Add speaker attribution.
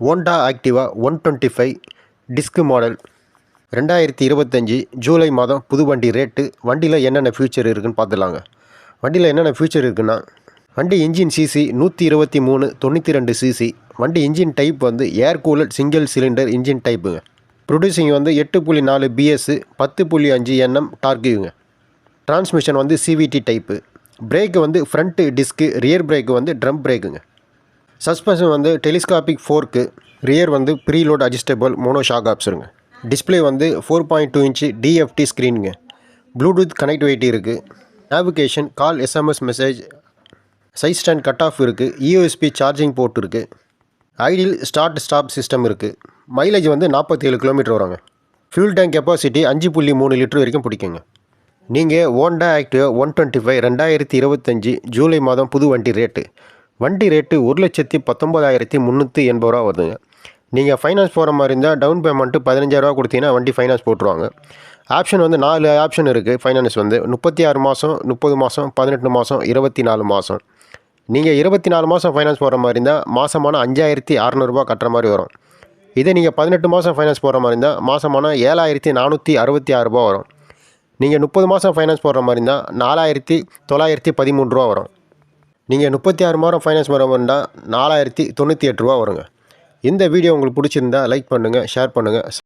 Speaker 1: Honda Activa one twenty five disc model ரெண்டாயிரத்தி இருபத்தஞ்சி ஜூலை மாதம் புது வண்டி ரேட்டு வண்டியில் என்னென்ன ஃபியூச்சர் இருக்குதுன்னு பார்த்துலாங்க வண்டியில் என்னென்ன ஃபியூச்சர் இருக்குன்னா வண்டி இன்ஜின் சிசி நூற்றி இருபத்தி மூணு தொண்ணூற்றி ரெண்டு சிசி வண்டி இன்ஜின் டைப் வந்து air cooler single cylinder engine டைப்புங்க producing வந்து எட்டு புள்ளி நாலு பிஎஸ்ஸு பத்து புள்ளி அஞ்சு என்எம் டார்க்குங்க டிரான்ஸ்மிஷன் வந்து சிவிடி டைப்பு பிரேக்கு வந்து ஃப்ரண்ட்டு டிஸ்க்கு ரியர் பிரேக்கு வந்து ட்ரம் பிரேக்குங்க சஸ்பென்ஷன் வந்து டெலிஸ்காபிக் ஃபோர்க்கு ரியர் வந்து ப்ரீலோட் அட்ஜஸ்டபிள் மோனோ ஷாக் ஆப்ஸருங்க டிஸ்பிளே வந்து four point two inch TFT ஸ்க்ரீனுங்க Bluetooth connectivity இருக்குது navigation call SMS message side stand cut off இருக்குது USB charging port இருக்குது ஐடியில் ஸ்டார்ட் ஸ்டாப் சிஸ்டம் இருக்குது மைலேஜ் வந்து நாற்பத்தேழு கிலோமீட்டர் வராங்க. ஃபியூல் டேங்க் கெப்பாசிட்டி அஞ்சு புள்ளி மூணு லிட்டர் வரைக்கும் பிடிக்குங்க. நீங்கள் Honda Activa one twenty five ரெண்டாயிரத்தி இருபத்தஞ்சி ஜூலை மாதம் புது வண்டி ரேட்டு வண்டி ரேட்டு ஒரு லட்சத்தி பத்தொம்போதாயிரத்தி முந்நூற்றி எண்பது ரூபா வருதுங்க. நீங்கள் ஃபைனான்ஸ் போகிற மாதிரி இருந்தால் டவுன் பேமெண்ட்டு பதினஞ்சாயிரரூவா கொடுத்தீங்கன்னா வண்டி ஃபைனான்ஸ் போட்டுருவாங்க. ஆப்ஷன் வந்து நாலு ஆப்ஷன் இருக்குது ஃபைனான்ஸ் வந்து. முப்பத்தி ஆறு மாதம் முப்பது மாதம் பதினெட்டு மாதம் இருபத்தி நாலு மாதம் நீங்கள் இருபத்தி நாலு மாதம் ஃபைனான்ஸ் போகிற மாதிரி இருந்தால் மாதமான அஞ்சாயிரத்தி அறநூறுபா கட்டுற மாதிரி வரும். இதே நீங்கள் பதினெட்டு மாதம் ஃபைனான்ஸ் போகிற மாதிரி இருந்தால் மாதமான ஏழாயிரத்தி நானூற்றி அறுபத்தி ஆறுரூபா வரும். நீங்கள் முப்பது மாதம் ஃபைனான்ஸ் போடுற மாதிரி இருந்தால் நாலாயிரத்தி தொள்ளாயிரத்தி பதிமூணு ரூபா வரும். நீங்கள் முப்பத்தி ஆறு மாதம் ஃபைனான்ஸ் போகிற நாலாயிரத்தி தொண்ணூற்றி எட்டு ரூபா வருங்க. இந்த வீடியோ உங்களுக்கு பிடிச்சிருந்தா லைக் பண்ணுங்கள் ஷேர் பண்ணுங்கள்